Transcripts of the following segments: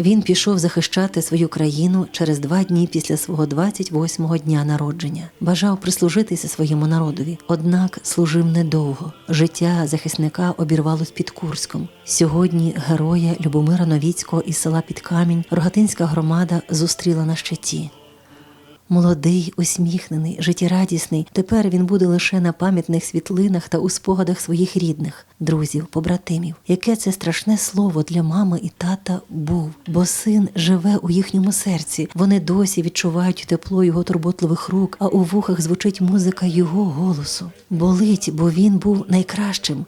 Він пішов захищати свою країну через два дні після свого 28-го дня народження. Бажав прислужитися своєму народові, однак служив недовго. Життя захисника обірвалось під Курськом. Сьогодні героя Любомира Новіцького із села Підкамінь Рогатинська громада зустріла на щиті. Молодий, усміхнений, життєрадісний. Тепер він буде лише на пам'ятних світлинах та у спогадах своїх рідних, друзів, побратимів. Яке це страшне слово для мами і тата був, бо син живе у їхньому серці. Вони досі відчувають тепло його турботливих рук, а у вухах звучить музика його голосу. Болить, бо він був найкращим.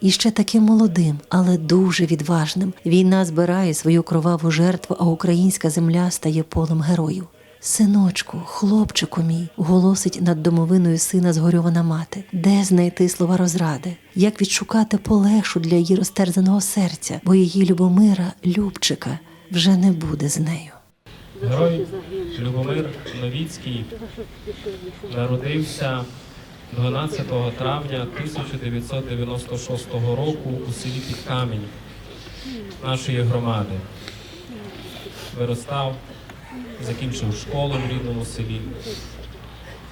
І ще таким молодим, але дуже відважним. Війна збирає свою кроваву жертву, а українська земля стає полем героїв. Синочку, хлопчику мій, голосить над домовиною сина згорьована мати. Де знайти слова розради? Як відшукати полегшу для її розтерзаного серця, бо її Любомира, Любчика, вже не буде з нею. Герой Любомир Новіцький народився 12 травня 1996 року у селі Підкамінь нашої громади. Виростав, закінчив школу в рідному селі.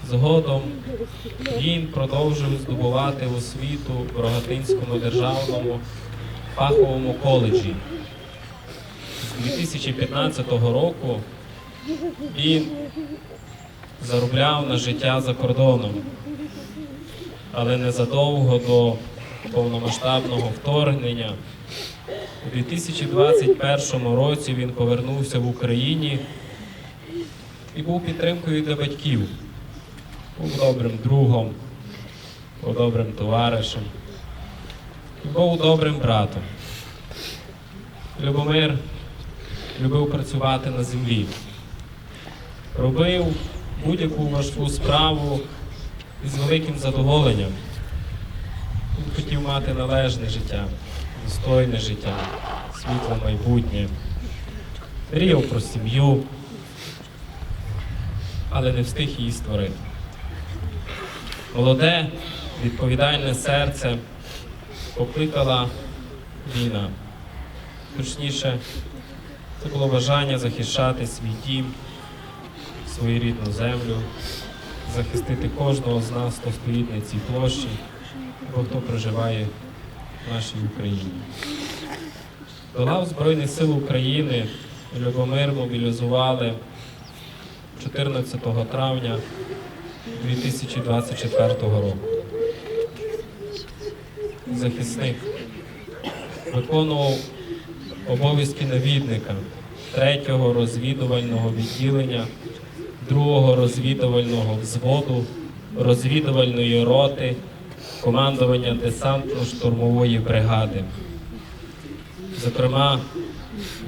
Згодом він продовжив здобувати освіту в Рогатинському державному фаховому коледжі. З 2015 року він заробляв на життя за кордоном, але незадовго до повномасштабного вторгнення у 2021 році він повернувся в Україні і був підтримкою для батьків, був добрим другом, був добрим товаришем і був добрим братом. Любомир любив працювати на землі, робив будь-яку важку справу із великим задоволенням. Він хотів мати належне життя, достойне життя, світле майбутнє. Мріяв про сім'ю, але не встиг її створити. Молоде, відповідальне серце покликала війна. Точніше, це було бажання захищати свій дім, свою рідну землю, захистити кожного з нас, хто стоїть на цій площі, або хто проживає в нашій Україні. До лав Збройних сил України Любомир мобілізували 14 травня 2024 року. Захисник виконував обов'язки навідника 3-го розвідувального відділення, 2-го розвідувального взводу, розвідувальної роти, командування десантно-штурмової бригади. Зокрема,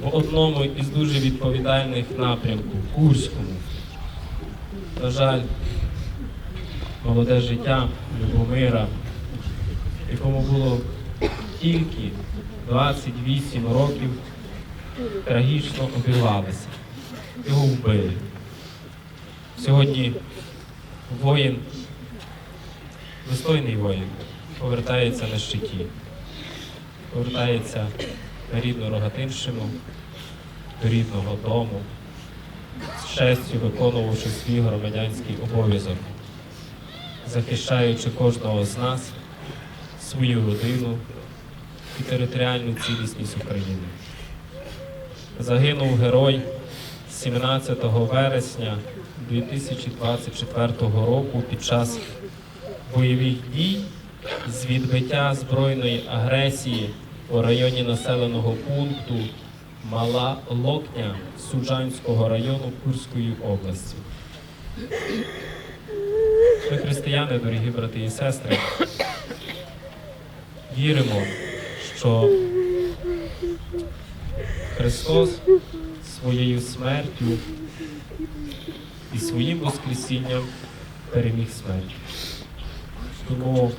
в одному із дуже відповідальних напрямків Курському. На жаль, молоде життя Любомира, якому було тільки 28 років трагічно обірвалися. Його вбили. Сьогодні воїн, достойний воїн, повертається на щиті, повертається на рідну Рогатинщину, до рідного дому, з честю виконувавши свій громадянський обов'язок, захищаючи кожного з нас, свою родину і територіальну цілісність України. Загинув герой 17 вересня 2024 року під час бойових дій з відбиття збройної агресії у районі населеного пункту Мала Локня Суджанського району Курської області. Ми християни, дорогі брати і сестри, віримо, що Христос своєю смертю і своїм Воскресінням переміг смерть. Тому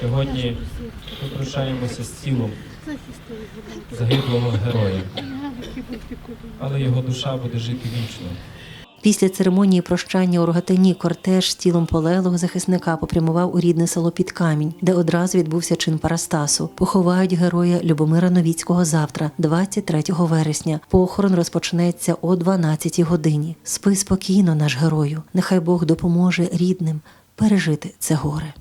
сьогодні ми прощаємося з тілом загиблого героя, але його душа буде жити вічно. Після церемонії прощання у Рогатині кортеж з тілом полеглого захисника попрямував у рідне село під камінь, де одразу відбувся чин Парастасу. Поховають героя Любомира Новіцького завтра, 23 вересня. Похорон розпочнеться о 12 годині. Спи спокійно, наш герою. Нехай Бог допоможе рідним пережити це горе.